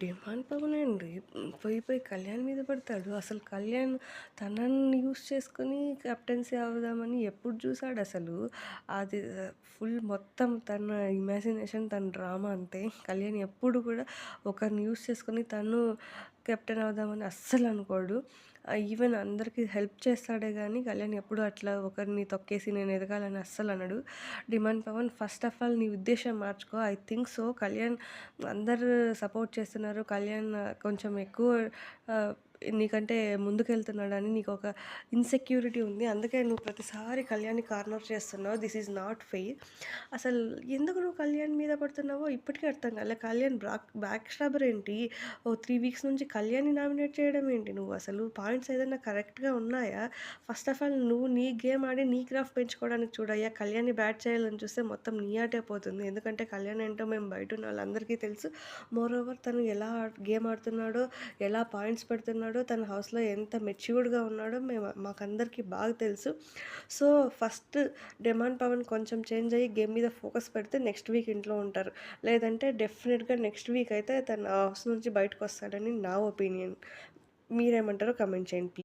Demand Pawan అండి. పోయి పోయి కళ్యాణ్ మీద పడతాడు. అసలు కళ్యాణ్ తనని యూస్ చేసుకొని కెప్టెన్సీ అవుదామని ఎప్పుడు చూసాడు అసలు? అది ఫుల్ మొత్తం తన ఇమాజినేషన్ తన డ్రామా అంతే కళ్యాణ్ ఎప్పుడు కూడా ఒకరిని యూస్ చేసుకొని తను కెప్టెన్ అవుదామని అస్సలు అనుకోడు. ఈవెన్ అందరికీ హెల్ప్ చేస్తాడే కానీ కళ్యాణ్ ఎప్పుడు అట్లా ఒకరిని తొక్కేసి నేను ఎదగాలని అస్సలు అనడు. Demand Pawan first of all నీ ఉద్దేశం మార్చుకో. I think so. కళ్యాణ్ అందరు సపోర్ట్ చేస్తున్నారు. కళ్యాణ్ కొంచెం ఎక్కువ నీకంటే ముందుకెళ్తున్నాడని నీకు ఒక ఇన్సెక్యూరిటీ ఉంది. అందుకే నువ్వు ప్రతిసారి కళ్యాణ్ని కార్నర్ చేస్తున్నావు. దిస్ ఈజ్ నాట్ ఫెయిర్ అసలు ఎందుకు నువ్వు కళ్యాణ్ మీద పడుతున్నావో ఇప్పటికీ అర్థం కాలే. కళ్యాణ్ బ్రాక్ బ్యాక్ స్టాబర్ ఏంటి? ఓ త్రీ వీక్స్ నుంచి కళ్యాణ్ని నామినేట్ చేయడం ఏంటి? నువ్వు అసలు పాయింట్స్ ఏదైనా కరెక్ట్గా ఉన్నాయా? ఫస్ట్ ఆఫ్ ఆల్ నువ్వు నీ గేమ్ ఆడి నీ క్రాఫ్ట్ పెంచుకోవడానికి చూడయ్యా. కళ్యాణ్ని బ్యాట్ చేయాలని చూస్తే మొత్తం నీ ఆటే పోతుంది. ఎందుకంటే కళ్యాణ్ ఏంటో మేము బయట ఉన్న వాళ్ళందరికీ తెలుసు. మోర్ ఓవర్ తను ఎలా గేమ్ ఆడుతున్నాడో ఎలా పాయింట్స్ పెడుతున్నాడో తన హౌస్లో ఎంత మెచ్యూర్డ్గా ఉన్నాడో మేము మాకందరికీ బాగా తెలుసు. సో ఫస్ట్ డిమాండ్ పవన్ కొంచెం చేంజ్ అయ్యి గేమ్ మీద ఫోకస్ పెడితే నెక్స్ట్ వీక్ ఇంట్లో ఉంటారు. లేదంటే డెఫినెట్గా నెక్స్ట్ వీక్ అయితే తన హౌస్ నుంచి బయటకు వస్తాడని నా ఒపీనియన్. మీరేమంటారో కమెంట్ చేయండి